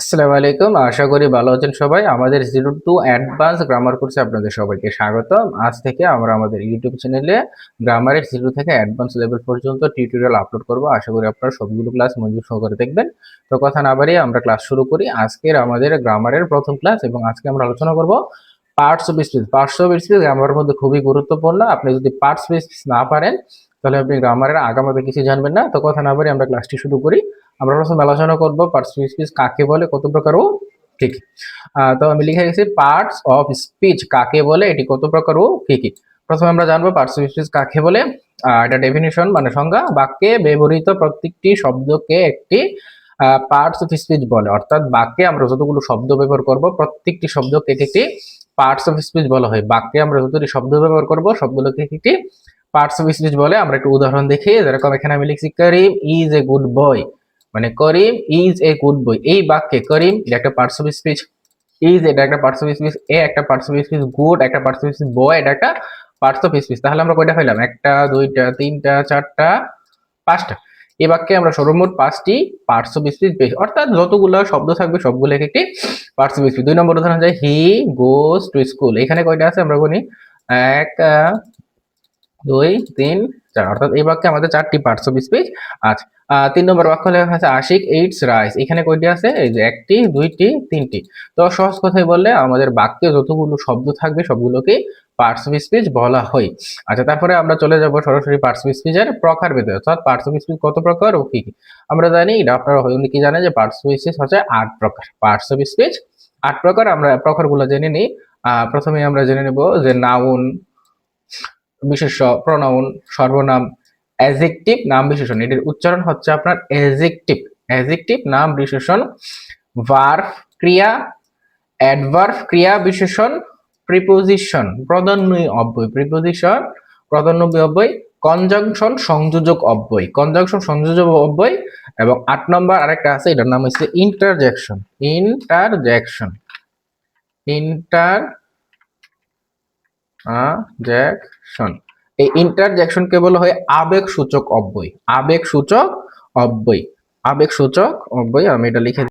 আসসালামু আলাইকুম, আশা করি ভালো আছেন সবাই। আমাদের জিরো টু অ্যাডভান্স গ্রামার কোর্সে আপনাদের সবাইকে স্বাগতম। আজ থেকে আমরা আমাদের ইউটিউব চ্যানেলে গ্রামারের জিরো থেকে অ্যাডভান্স লেভেল পর্যন্ত টিউটোরিয়াল আপলোড করব। আশা করি আপনারা সবগুলো ক্লাস মঞ্জুর সহকারে দেখবেন। তো কথা না বাড়িয়ে আমরা ক্লাস শুরু করি। আজকের আমাদের গ্রামারের প্রথম ক্লাস এবং আজকে আমরা আলোচনা করব parts of speech parts of speech গ্রামারের মধ্যে খুবই গুরুত্বপূর্ণ। আপনি যদি পার্টস অফ স্পিচ না পারেন, তাহলে আপনি গ্রামারের আগামাতে কিছু জানবেন না। তো কথা না বাড়িয়ে আমরা ক্লাসটি শুরু করি। আমরা প্রথমে আলোচনা করব পার্টস অফ স্পিচ কাকে বলে, কত প্রকার ও কি কি। তো আমি লিখে গেছি পার্টস অফ স্পিচ কাকে বলে, এটি কত প্রকার ও কি কি। প্রথমে আমরা জানব পার্টস অফ স্পিচ কাকে বলে। এটা ডেফিনিশন মানে সংজ্ঞা, বাক্যে ব্যবহৃত প্রত্যেকটি শব্দকে একটি পার্টস অফ স্পিচ বলে। অর্থাৎ বাক্যে আমরা যতগুলো শব্দ ব্যবহার করব, প্রত্যেকটি শব্দকে একটি পার্টস অফ স্পিচ বলা হয়। বাক্যে আমরা যতটি শব্দ ব্যবহার করব সবগুলোকে একটি পার্টস অফ স্পিচ বলে। আমরা একটু উদাহরণ দেখি, যেরকম এখানে আমি লিখছি, করিম ইজ এ গুড বয় মানে করিম ইজ এ গুড বয় এই বাক্যে করিম এটা একটা পার্টস অফ স্পিচ ইজ এটা একটা পার্টস অফ স্পিচ এ একটা পার্টস অফ স্পিচ গুড একটা পার্টস অফ স্পিচ বয় এটা একটা পার্টস অফ স্পিচ তাহলে আমরা কয়টা পেলাম একটা, দুইটা, তিনটা, চারটা, পাঁচটা। এই বাক্যে আমরা সর্বমোট পাঁচটি পার্টস অফ স্পিচ পেয়েছি। অর্থাৎ যতগুলো শব্দ থাকবে সবগুলো একটি পার্টস অফ স্পিচ দুই নম্বর উদাহরণ যায় হি গোস টু স্কুল এখানে কয়টা আছে আমরা বলি? এক দুই, তিন, চার। অর্থাৎ এই বাক্যে আমাদের চারটি পার্টস অফ স্পিচ আছে। তিন নম্বর বাক্য লেখা আছে আশিক এইটস রাইস এখানে কয়টি আছে? এই যে একটি, দুইটি, তিনটি। তো সহজ কথায় বললে আমাদের বাক্যে যতগুলো শব্দ থাকবে সবগুলোকে পার্টস অফ স্পিচ বলা হয়। আচ্ছা তারপরে আমরা চলে যাব সরাসরি পার্টস অফ স্পিচের প্রকার ভেদে। অর্থাৎ পার্টস অফ স্পিচ কত প্রকার ও কি কি? আমরা জানি, এটা আপনারা হয়নি কি জানেন যে পার্টস অফ স্পিচ হচ্ছে আট প্রকার। পার্টস অফ স্পিচ আট প্রকার, আমরা প্রকারগুলো জেনে নিই। প্রথমে আমরা জেনে নেব যে নাউন বিশেষ্য প্রনাউন সর্বনাম অ্যাজেক্টিভ নাম বিশেষণ। এটির উচ্চারণ হচ্ছে আপনার অ্যাজেক্টিভ অ্যাজেক্টিভ নাম বিশেষণ ভার্ব ক্রিয়া অ্যাডভার্ব ক্রিয়া বিশেষণ প্রিপোজিশন প্রধান্বয়ী অব্যয়। প্রিপোজিশন প্রধান্বয়ী অব্যয় কনজাংশন সংযোজক অব্যয়। কনজাংশন সংযোজক অব্যয় এবং আট নম্বর আরেকটা আছে, এটার নাম হচ্ছে ইন্টারজেকশন ইন্টারজেকশন ইন্টার জ্যাকশন এই ইন্টারজেকশনকে বলা হয় আবেগ সূচক অব্যয়। আবেগ সূচক অব্যয়। আবেগ সূচক অব্যয়, আমি এটা লিখে